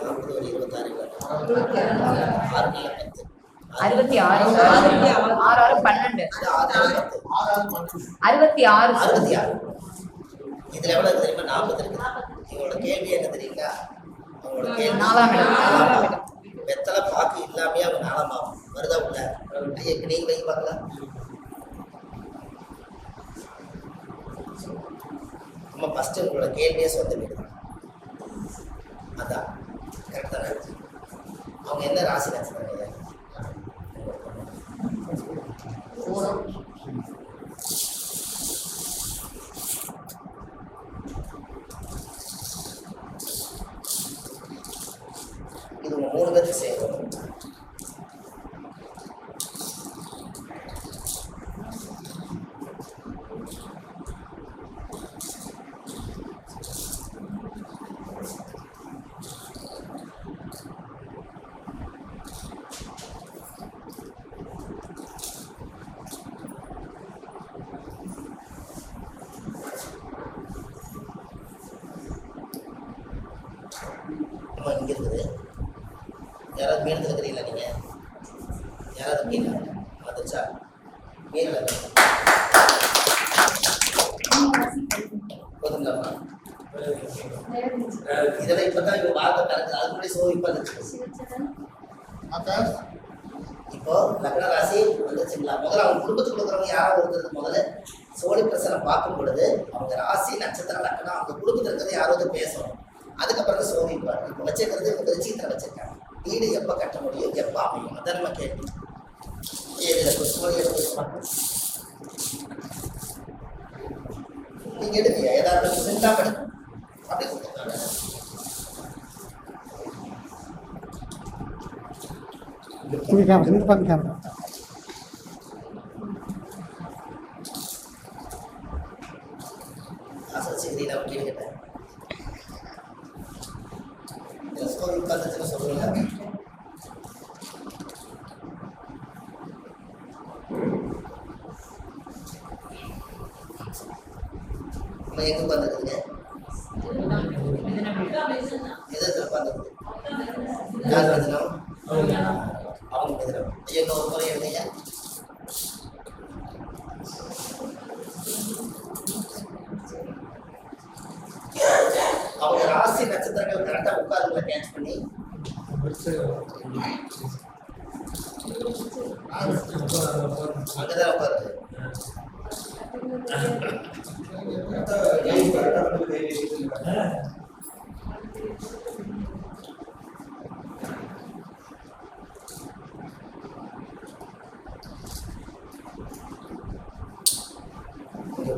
நாற்பது இருபத்தாறு ஆறு நாலு பத்து அறுபத்தி ஆறு ஆறு ஆறு பன்னெண்டு ஆறு நாலு அறுபத்தி ஆறு அறுபத்தி ஆறு இதுல எவ்வளவு இருக்கு தெரியுமா நாற்பது இருக்கு இவங்களோட கேள்வி என்ன தெரியுங்களா அவங்களோட கேள்வி நாலாம் இடம். நாலாம் இடம். வெத்தலை பாக்கு இல்லாமயே அவங்க நாளமாகும் வருதா உள்ள ஐயா இப்ப நீங்க வைக்க பார்க்கலாம் நம்ம ஃபர்ஸ்ட் உங்களோட கேள்வியே சொந்த வீடு அதான் அவங்க என்ன ராசி நட்சத்திரம் ஐயா இது உங்க மூணு பேருக்கு சேரும் அம்மா இங்க இருக்குது யாராவது மீன் இருக்கிறீங்களா நீங்க யாராவது மீன் வந்துச்சா மீன் போதுங்களாம்மா? இதெல்லாம் இப்பதான் இவங்க வார்த்தை கலக்குது அது முன்னாடி சோதிப்பா இருக்கு இப்போ லக்ன ராசி வந்துச்சுங்களா? முதல்ல அவங்க குடும்பத்துக்கு இருக்கிறவங்க யாராவது ஒருத்தருக்கு முதல்ல சோழி பிரசனை பார்க்கும் பொழுது அவங்க ராசி நட்சத்திரம் லக்னம் அவங்க குடும்பத்தில் இருக்கிறது யாராவது பேசணும். அதுக்கப்புறம் தான் சோதிப்பார். இப்போ வச்சிருக்கிறது இவங்க திருச்சியத்தில் வச்சிருக்காங்க. வீடு எப்போ கட்ட முடியும்? எப்போ அமையும்? அதான் நம்ம கேள்வி. நீங்க எடுங்க ஏதாவது சென்டா எடுங்க அப்படி கேமரா இந்த பக்கம் கேமரா சொல்லுங்க எங்க உட்காந்துருக்குங்க எதிர்த்து உட்காந்துருக்கு யார் மிதனம் அவங்க மிதனம் ஐயா இன்னும் முறை அவங்க ராசி நட்சத்திரங்கள் கரெக்டா உட்கார்ந்து கேட்ச் பண்ணி. அங்கதான் உட்காருது. இங்க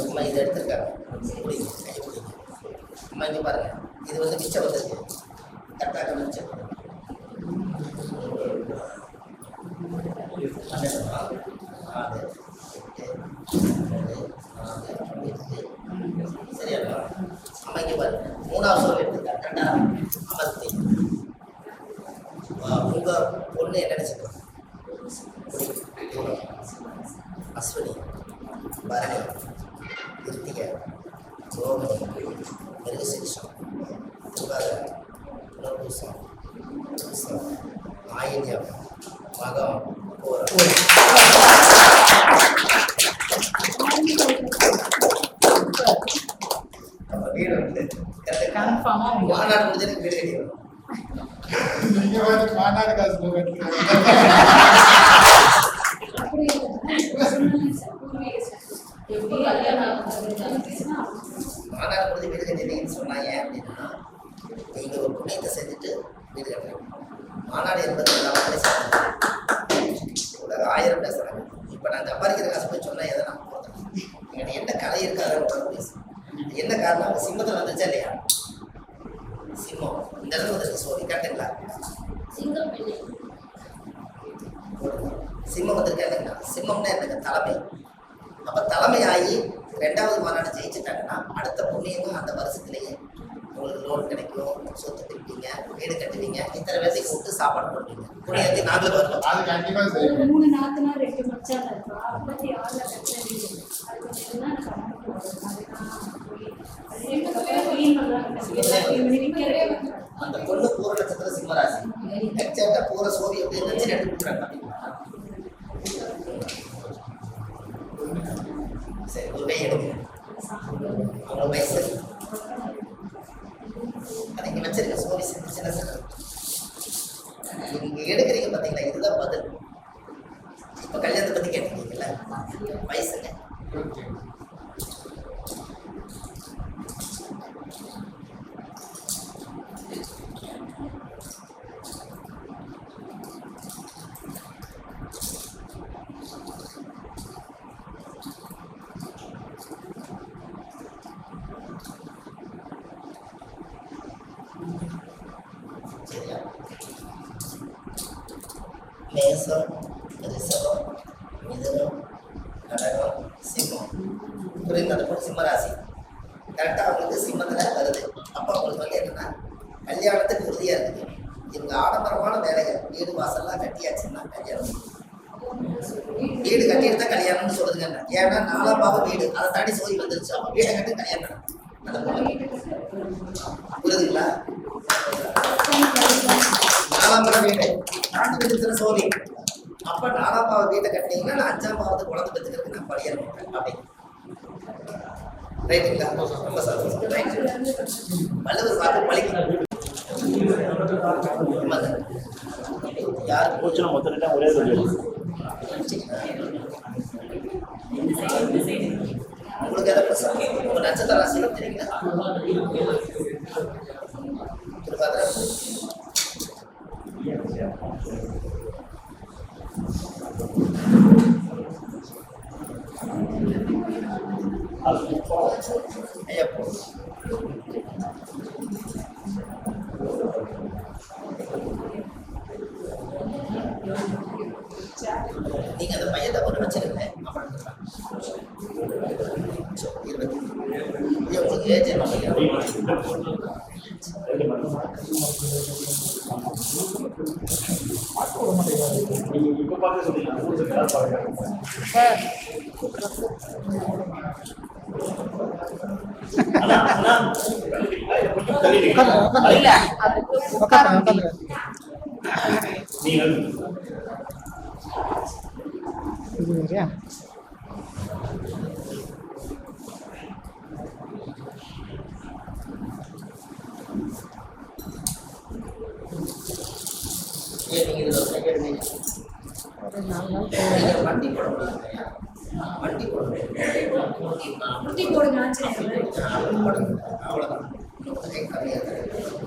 அம்மா இதை எடுத்துருக்காங்க. பிடிங்க கை பிடிங்க அம்மா இங்கே பாருங்க. இது வந்து மிச்சம் வந்திருக்கு கரெக்டாக மிச்சம் பன்னெண்டுமா நாலு எட்டு ஒன்பது நாலு எட்டு சரியாப்பா அம்மா இங்கே பாருங்க மூணாவது சோல் எடுத்துருக்காங்க கரெக்டா அமர்த்தி உங்க பொண்ணு என்ன நினைச்சிருக்கோம் அஸ்வினி பரணி கிருத்திக ரோகிணி மிருகசீரிஷம் துகர புனர்பூசம் பூசம் ஆயில்யம் மகம் பூரம் நம்ம வீடு வந்து கரெக்டாக கன்ஃபார்மா மாநாடு முடிஞ்சதுக்கு வீடு கட்டிடணும் நீங்க வந்து மாநாடு காசு போட்டு மாநாடு முடிஞ்சு வீடு கட்டிட்டீங்கன்னு சொன்னா ஏன் அப்படின்னா நீங்க ஒரு புண்ணியத்தை செஞ்சுட்டு வீடு கட்டுறீங்க மாநாடு என்பது எல்லாமே உலக ஆயிரம் பேசுகிறாங்க இப்போ நான் சம்பாதிக்கிற காசு போய் சொன்னால் எதை நான் போதும் என்கிட்ட என்ன கலை இருக்காது பேசுறேன் என்ன காரணம்? அவங்க சிம்மத்துல வந்துச்சா இல்லையா? சோதி கரெக்டுங்களா சிங்கம் சிம்மம் வந்திருக்கா இல்லைங்களா சிம்மம்னா தலைமை. அப்ப தலைமை ஆகி ரெண்டாவது மாநாடு ஜெயிச்சுட்டாங்கன்னா அடுத்த புண்ணியமும் அந்த வருஷத்துலயே உங்களுக்கு லோன் கிடைக்கும். சொத்து பிடிப்பீங்க வீடு கட்டுவீங்க. இத்தனை பேர்த்தையும் கூப்பிட்டு சாப்பாடு போடுவீங்க. புண்ணியத்தை அது செய்யும் மூணு நாத்துனா ரெண்டு மச்சான் இருக்கா. ஐம்பத்தி ஆறுல கட்டது அது கொஞ்சம் தான் எனக்கு அமௌண்ட் வரும் அது நான் போய் அந்த பொண்ணு பூர நட்சத்திர சிம்மராசி. எக்ஸாக்டா பூர சோதி எப்படி இருந்துச்சு எடுத்து கொடுக்குறாங்க பாத்தீங்களா? சரி ஒரு கை எடுங்க உங்க வயசு அதை இங்க வச்சிருக்க சோதி சின்ன சின்ன சின்ன நீங்க எடுக்கிறீங்க பாத்தீங்களா இதுதான் பதில் இப்ப கல்யாணத்தை பத்தி கேட்டீங்கல்ல வயசுங்க சரியா மேசம் ரிஷபம் மிதுனம் கடகம் சிம்மம் புரியுது அந்த பொண்ணு சிம்ம கரெக்டாக அவங்களுக்கு சிம்மத்தில் வருது. அப்போ அவங்களுக்கு வந்து என்னன்னா கல்யாணத்துக்கு உறுதியாக இருக்குது இவங்க ஆடம்பரமான வேலைகள். வீடு வாசல்லாம் கட்டியாச்சுன்னா கல்யாணம். வீடு கட்டிட்டு தான் கல்யாணம்னு சொல்லுதுங்க. ஏன்னா நாலாம் பாவம் வீடு. அதை தாண்டி சோதி வந்துருச்சு. அப்போ வீடை கட்டி கல்யாணம் அந்த பொண்ணு புரியுதுங்களா? நாலாம் வீடு. நான்கு விதத்துல சோதி. அப்ப நாலாம் பாவ வீட்டை கட்டினீங்கன்னா நான் அஞ்சாம் பாவத்து குழந்தை பெற்றுக்கிறதுக்கு நான் படியேற மாட்டேன் அப்படி ரைட்டுங்களா ரொம்ப சந்தோஷம். ரைட் வள்ளுவர் வாக்கு பழிக்கும் யார்? போச்சுன்னா மொத்த ரெண்டா ஒரே உங்களுக்கு எதை பிரச்சனை உங்க நட்சத்திர ராசியில தெரியுங்களா? ஐயா போ நீங்க அந்த பையன் கொண்டு வச்சிருங்க. ஐயா, உங்களுக்கு ஏஜ் இப்ப பார்த்து சொன்னீங்க உங்களுக்கு யார் பாருங்க சார் அண்ணா அண்ணா தள்ளிட்டீங்களா? இல்ல கொஞ்சம் தள்ளிட்டீங்களா? இல்ல அதுக்கு உட்கார முடியும் நீங்க ஏன் நீங்க இதுல ஒரு second நீங்க நீங்க வண்டி போட. வண்டி போட போடுங்க அப்படி போடுங்க. அவ்வளவுதான் இன்னும் கொஞ்சம்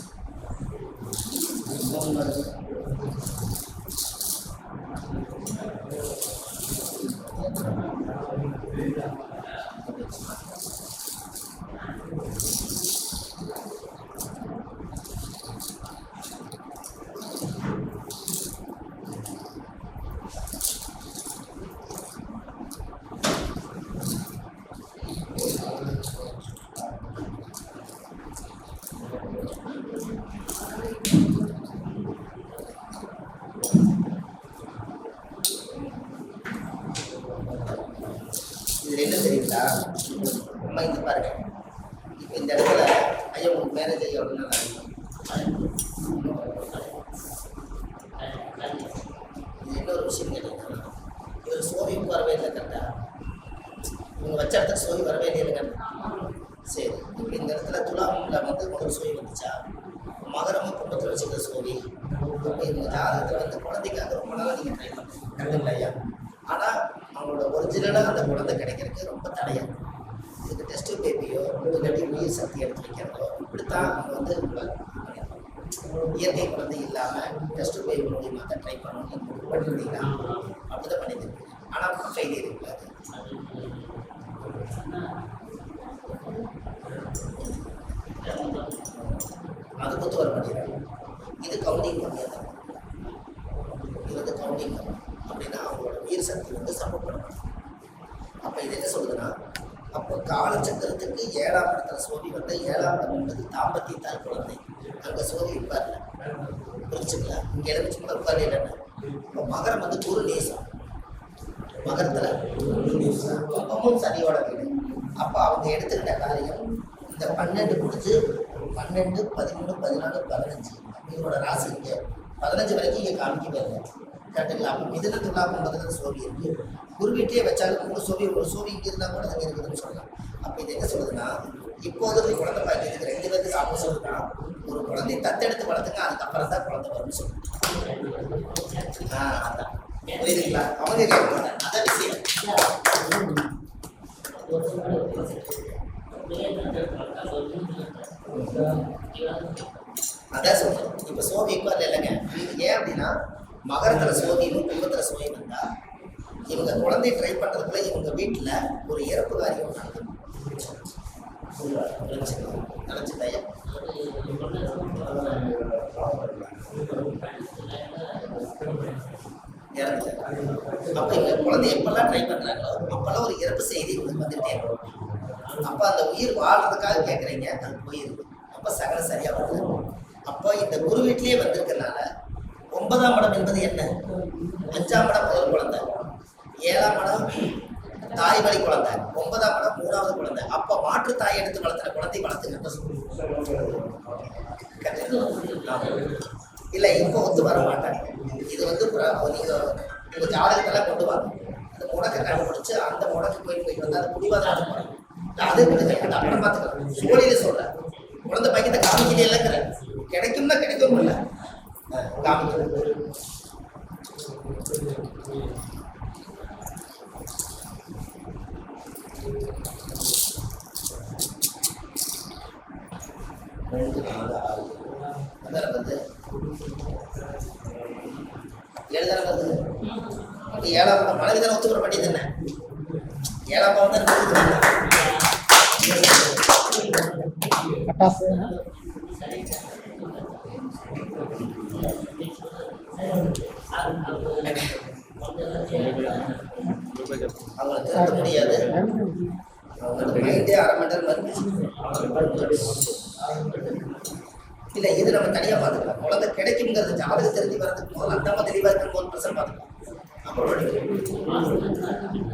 இவர் வரவே இல்லை கரெக்டா இவங்க வச்ச இடத்துக்கு சோதி வரவே இல்லை கரெக்டா சரி இப்போ இந்த இடத்துல துலாமில் வந்து முதல் சோதி வந்துச்சா? மகரமும் குடும்பத்தில் வச்சுக்கிற சோதி இந்த ஜாதகத்தில் வந்து குழந்தைக்காக ரொம்ப நாளாக நீங்கள் ட்ரை பண்ணுறீங்க கரெக்டுங்களா ஐயா. ஆனால் அவங்களோட ஒரிஜினலாக அந்த குழந்தை கிடைக்கிறதுக்கு ரொம்ப தடையாக இருக்கும் இதுக்கு டெஸ்ட் பேபியோ இல்லாட்டி உயிர் சக்தி எடுத்து வைக்கிறதோ இப்படித்தான் அவங்க வந்து ரொம்ப இயற்கை குழந்தை இல்லாமல் டெஸ்ட் பேபி மூலியமாக தான் ட்ரை பண்ணணும் நீங்கள் பண்ணியிருந்தீங்கன்னா அப்படிதான் தான் ஆனால் ஃபெயிலியர் இருக்காது அது கொத்து வர மாட்டேங்கிறாங்க இது கவுண்டிங் பண்ணியது இது வந்து கவுண்டிங் அப்படின்னா அவங்களோட உயிர் சக்தி வந்து சப்போர்ட் பண்ணணும் அப்போ இது என்ன சொல்லுதுன்னா அப்போ காலச்சக்கரத்துக்கு ஏழாம் இடத்துல சோதி வந்து ஏழாம் இடம் என்பது தாம்பத்தியத்தால் குழந்தை. அங்கே சோதி உட்கார்ல புரிஞ்சுங்களா? இங்கே எழுந்துச்சு வச்சு உட்கார்ல என்னென்ன இப்போ மகரம் வந்து குரு நேசம் மகரத்துல அப்பவும் சனியோட வீடு. அப்போ அவங்க எடுத்துக்கிட்ட காரியம் இந்த பன்னெண்டு முடிச்சு பன்னெண்டு பதிமூணு பதினாலு பதினஞ்சு இவரோட ராசி இங்கே. பதினஞ்சு வரைக்கும் இங்கே காமிக்கவே இல்லை. கேட்டுங்களா அப்போ மிதுன துலாம் ஒன்பதுல சோவி இருக்கு. குருவீட்டையே வச்சாலும் மூணு சோவி ஒரு சோவி இங்கே இருந்தால் கூட தங்க இருக்குதுன்னு சொல்லலாம். அப்போ இது என்ன சொல்லுதுன்னா இப்போதைக்கு குழந்தை பாக்கியத்துக்கு ரெண்டு பேருக்கு சாப்பிட சொல்லுதுன்னா ஒரு குழந்தை தத்தெடுத்து வளர்த்துங்க அதுக்கப்புறம் தான் குழந்தை வரும்னு சொல்லுது ஆ அதான். புரியுதுங்களா? அவங்க கேட்க மாட்டாங்க அதான் விஷயம் அதான் சொல்றேன் இப்போ சோவி ஈக்குவல் இல்லைங்க. ஏன் அப்படின்னா மகரத்துல சோதியும் கும்பத்துல சோதியும் இருந்தா இவங்க குழந்தை ட்ரை பண்றதுக்குள்ள இவங்க வீட்டுல ஒரு இறப்பு காரியம் நடக்கும். நினைச்சுட்டாயா குழந்தை எப்பெல்லாம் ட்ரை பண்றாங்களோ? அப்பெல்லாம் ஒரு இறப்பு செய்தி உங்களுக்கு வந்துட்டே இருக்கும். அப்ப அந்த உயிர் வாழ்றதுக்காக கேட்குறீங்க அது போயிருக்கு அப்ப சகல சரியா வருது. அப்போ இந்த குரு வீட்டிலே வந்திருக்கனால ஒன்பதாம் இடம் என்பது என்ன? அஞ்சாம் இடம் முதல் குழந்தை. ஏழாம் இடம் தாய் வழி குழந்தை. ஒன்பதாம் இடம் மூணாவது குழந்தை. அப்ப மாற்று தாய் எடுத்து வளர்த்துற குழந்தை வளர்த்துங்க இல்ல இப்போ ஒத்து வர மாட்டாங்க. இது வந்து பிர- கொஞ்சம் ஜாதகத்தெல்லாம் கொண்டு வரணும் அந்த முடக்கை கண்டுபிடிச்சு அந்த முடக்கு போய் போயிட்டு வந்து அது முடிவாதான் போறாங்க அது விடுங்க அது அப்புறம் பார்த்துக்கலாம். சோழியில சொல்றேன். குழந்தை பையத்தை காமிக்கிட்டே இல்லைங்கிற. கிடைக்கும்னா கிடைக்கும் இல்ல. காமிக்கணும். ரெண்டு நாலு ஆறு வந்து ஏழுதான வருது ஏழாம் மனைவி தானே ஒத்துக்கிற பண்ணி தானே ஏழாம் தானே அவங்களை திருத்த முடியாது அவங்க நைட்டே அரை மணி நேரம் மறுபடியும் இல்ல இது நம்ம தனியா பார்த்துக்கலாம்? குழந்தை கிடைக்குங்கிறது ஜாதக தெரிஞ்சு வரதுக்கு முதல்ல அந்த மாதிரி தெளிவா இருக்கிற ஒரு பிரசன் பார்த்துக்கலாம். அப்புறம்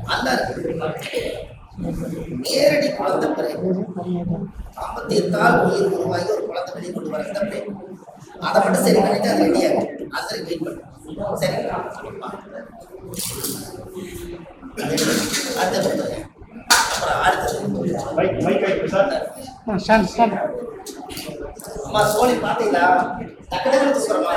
நல்லா இருக்கு. நேரடி குழந்தை பிறகு தாம்பத்தியத்தால் உயிர் உருவாகி ஒரு குழந்தை வெளியே கொண்டு வர இந்த அதை மட்டும் சரி பண்ணிட்டு அது ரெடி ஆகும். அது வெயிட் பண்ணும் சரிங்களா அடுத்த அப்புறம் சார் அம்மா சோழி பாத்தீங்களா? டக்கு டக்குன்னு சொல்றேன்